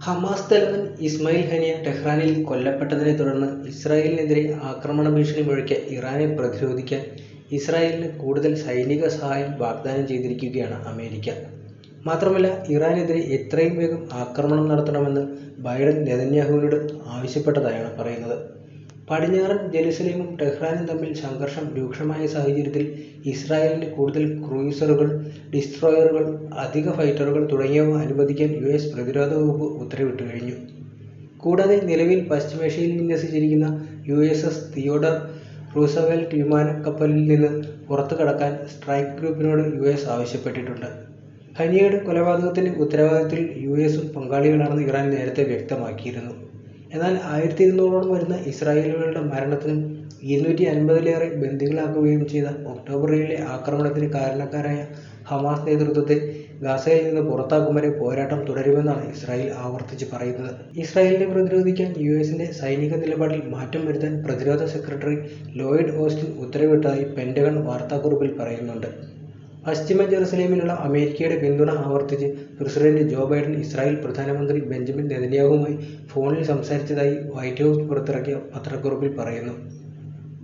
Hamas തലവൻ ഇസ്മായിൽ ഹനിയ ടെഹ്റാനിൽ കൊല്ലപ്പെട്ടതിനെ തുടർന്ന് ഇസ്രായേലിനെതിരെ ആക്രമണ ഭീഷണി മുഴക്കിയ ഇറാനെ പ്രതിരോധിക്കാൻ ഇസ്രായേലിന് കൂടുതൽ സൈനിക സഹായം വാഗ്ദാനം ചെയ്തിരിക്കുകയാണ് അമേരിക്ക. മാത്രമല്ല ഇറാനെതിരെ എത്രയും വേഗം ആക്രമണം നടത്തണമെന്ന് ബൈഡൻ നെതന്യാഹുവിനോട് ആവശ്യപ്പെട്ടതായാണ് പറയുന്നത്. പടിഞ്ഞാറൻ ജെറുസലേമും ടെഹ്റാനും തമ്മിൽ സംഘർഷം രൂക്ഷമായ സാഹചര്യത്തിൽ ഇസ്രായേലിന് കൂടുതൽ ക്രൂയിസറുകൾ, ഡിസ്ട്രോയറുകൾ, അധിക ഫൈറ്ററുകൾ തുടങ്ങിയവ അനുവദിക്കാൻ യുഎസ് പ്രതിരോധ വകുപ്പ് ഉത്തരവിട്ടു കഴിഞ്ഞു. കൂടാതെ നിലവിൽ പശ്ചിമേഷ്യയിൽ വിന്യസിച്ചിരിക്കുന്ന യുഎസ്എസ് തിയോഡർ റൂസവെൽറ്റ് വിമാനക്കപ്പലിൽ നിന്ന് പുറത്തുകടക്കാൻ സ്ട്രൈക്ക് ഗ്രൂപ്പിനോട് യുഎസ് ആവശ്യപ്പെട്ടിട്ടുണ്ട്. ഹനിയയുടെ കൊലപാതകത്തിന്റെ ഉത്തരവാദിത്തത്തിൽ യുഎസും പങ്കാളികളാണെന്ന് ഇറാൻ നേരത്തെ വ്യക്തമാക്കിയിരുന്നു. എന്നാൽ ആയിരത്തി ഇരുന്നൂറോളം വരുന്ന ഇസ്രായേലികളുടെ മരണത്തിനും ഇരുന്നൂറ്റി അൻപതിലേറെ ബന്ദികളാക്കുകയും ചെയ്ത ഒക്ടോബർ ഏഴിലെ ആക്രമണത്തിന് കാരണക്കാരായ ഹമാസ് നേതൃത്വത്തെ ഗാസയിൽ നിന്ന് പുറത്താക്കും വരെ പോരാട്ടം തുടരുമെന്നാണ് ഇസ്രായേൽ ആവർത്തിച്ച് പറയുന്നത്. ഇസ്രായേലിനെ പ്രതിരോധിക്കാൻ യുഎസിന്റെ സൈനിക നിലപാടിൽ മാറ്റം വരുത്താൻ പ്രതിരോധ സെക്രട്ടറി ലോയിഡ് ഓസ്റ്റിൻ ഉത്തരവിട്ടതായി പെന്റഗൺ വാർത്താക്കുറിപ്പിൽ പറയുന്നുണ്ട്. പശ്ചിമ ജെറുസലേമിനുള്ള അമേരിക്കയുടെ പിന്തുണ ആവർത്തിച്ച് പ്രസിഡന്റ് ജോ ബൈഡൻ ഇസ്രായേൽ പ്രധാനമന്ത്രി ബെഞ്ചമിൻ നെതന്യാഹുമായി ഫോണിൽ സംസാരിച്ചതായി വൈറ്റ് ഹൗസ് പുറത്തിറക്കിയ പത്രക്കുറിപ്പിൽ പറയുന്നു.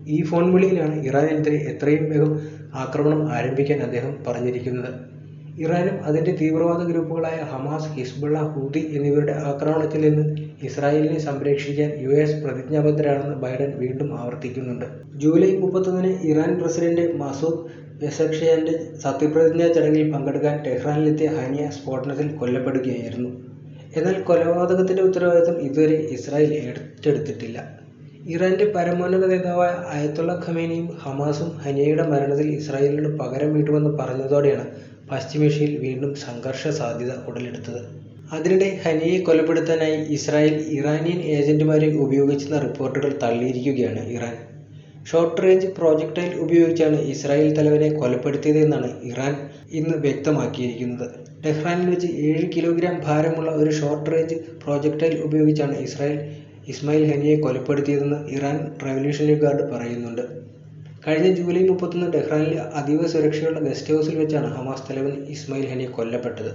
ഈ ഫോൺ വിളിയിലാണ് ഇറാനെതിരെ എത്രയും വേഗം ആക്രമണം ആരംഭിക്കാൻ അദ്ദേഹം പറഞ്ഞിരിക്കുന്നത്. ഇറാനും അതിന്റെ തീവ്രവാദ ഗ്രൂപ്പുകളായ ഹമാസ്, ഹിസ്ബുള്ള, ഹൂതി എന്നിവരുടെ ആക്രമണത്തിൽ നിന്ന് ഇസ്രായേലിനെ സംരക്ഷിക്കാൻ യു എസ് പ്രതിജ്ഞാബദ്ധരാണെന്ന് ബൈഡൻ വീണ്ടും ആവർത്തിക്കുന്നുണ്ട്. ജൂലൈ മുപ്പത്തൊന്നിന് ഇറാൻ പ്രസിഡന്റ് മസൂദ് പെസഷ്കിയാന്റെ സത്യപ്രതിജ്ഞാ ചടങ്ങിൽ പങ്കെടുക്കാൻ ടെഹ്റാനിലെത്തിയ ഹനിയ സ്ഫോടനത്തിൽ കൊല്ലപ്പെടുകയായിരുന്നു. എന്നാൽ കൊലപാതകത്തിന്റെ ഉത്തരവാദിത്തം ഇതുവരെ ഇസ്രായേൽ ഏറ്റെടുത്തിട്ടില്ല. ഇറാന്റെ പരമോന്നത നേതാവായ അയത്തുള്ള ഖമേനിയും ഹമാസും ഹനിയയുടെ മരണത്തിൽ ഇസ്രായേലിനോട് പകരം വീട്ടുമെന്ന് പറഞ്ഞതോടെയാണ് പശ്ചിമേഷ്യയിൽ വീണ്ടും സംഘർഷ സാധ്യത ഉടലെടുത്തത്. അതിനിടെ ഹനിയെ കൊലപ്പെടുത്താനായി ഇസ്രായേൽ ഇറാനിയൻ ഏജന്റുമാരെ ഉപയോഗിച്ചെന്ന റിപ്പോർട്ടുകൾ തള്ളിയിരിക്കുകയാണ് ഇറാൻ. ഷോർട്ട് റേഞ്ച് പ്രോജക്ടൈൽ ഉപയോഗിച്ചാണ് ഇസ്രായേൽ തലവനെ കൊലപ്പെടുത്തിയതെന്നാണ് ഇറാൻ ഇന്ന് വ്യക്തമാക്കിയിരിക്കുന്നത്. ടെഹ്റാനിൽ വെച്ച് ഏഴ് കിലോഗ്രാം ഭാരമുള്ള ഒരു ഷോർട്ട് റേഞ്ച് പ്രോജക്ടൈൽ ഉപയോഗിച്ചാണ് ഇസ്രായേൽ ഇസ്മായിൽ ഹനിയെ കൊലപ്പെടുത്തിയതെന്ന് ഇറാൻ റവല്യൂഷണറി ഗാർഡ് പറയുന്നുണ്ട്. കഴിഞ്ഞ ജൂലൈ മുപ്പത്തൊന്ന് ടെഹ്റാനിലെ അതീവ സുരക്ഷയുള്ള ഗസ്റ്റ് ഹൗസിൽ വെച്ചാണ് ഹമാസ് തലവൻ ഇസ്മായിൽ ഹനിയെ കൊല്ലപ്പെട്ടത്.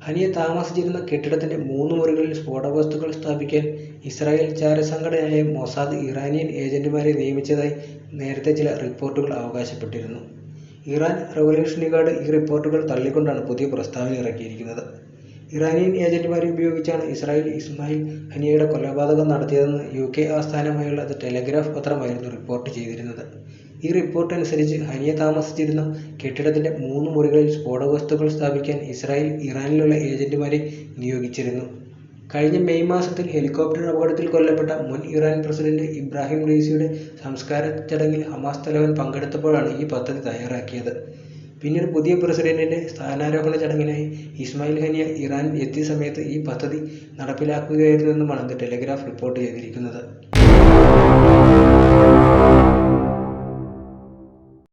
ഹനിയ താമസിച്ചിരുന്ന കെട്ടിടത്തിന്റെ മൂന്ന് മുറികളിൽ സ്ഫോടകവസ്തുക്കൾ സ്ഥാപിക്കാൻ ഇസ്രായേൽ ചാരസംഘടനയായ മൊസാദ് ഇറാനിയൻ ഏജന്റുമാരെ നിയമിച്ചതായി നേരത്തെ ചില റിപ്പോർട്ടുകൾ അവകാശപ്പെട്ടിരുന്നു. ഇറാൻ റവല്യൂഷണറി ഗാർഡ് ഈ റിപ്പോർട്ടുകൾ തള്ളിക്കൊണ്ടാണ് പുതിയ പ്രസ്താവന ഇറക്കിയിരിക്കുന്നത്. ഇറാനിയൻ ഏജന്റുമാരെ ഉപയോഗിച്ചാണ് ഇസ്രായേൽ ഇസ്മായിൽ ഹനിയയുടെ കൊലപാതകം നടത്തിയതെന്ന് യു കെ ആസ്ഥാനമായുള്ള ദ ടെലഗ്രാഫ് പത്രമായിരുന്നു റിപ്പോർട്ട് ചെയ്തിരുന്നത്. ഈ റിപ്പോർട്ട് അനുസരിച്ച് ഹനിയ താമസിച്ചിരുന്ന കെട്ടിടത്തിന്റെ മൂന്ന് മുറികളിൽ സ്ഫോടകവസ്തുക്കൾ സ്ഥാപിക്കാൻ ഇസ്രായേൽ ഇറാനിലുള്ള ഏജന്റുമാരെ നിയോഗിച്ചിരുന്നു. കഴിഞ്ഞ മെയ് മാസത്തിൽ ഹെലികോപ്റ്റർ അപകടത്തിൽ കൊല്ലപ്പെട്ട മുൻ ഇറാൻ പ്രസിഡന്റ് ഇബ്രാഹിം റഈസിയുടെ സംസ്കാര ചടങ്ങിൽ ഹമാസ് തലവൻ പങ്കെടുത്തപ്പോഴാണ് ഈ പദ്ധതി തയ്യാറാക്കിയത്. പിന്നീട് പുതിയ പ്രസിഡന്റിന്റെ സ്ഥാനാരോഹണ ചടങ്ങിനായി ഇസ്മായിൽ ഹനിയ ഇറാൻ എത്തിയ സമയത്ത് ഈ പദ്ധതി നടപ്പിലാക്കുകയായിരുന്നുവെന്നുമാണ് ദ ടെലിഗ്രാഫ് റിപ്പോർട്ട് ചെയ്തിരിക്കുന്നത്.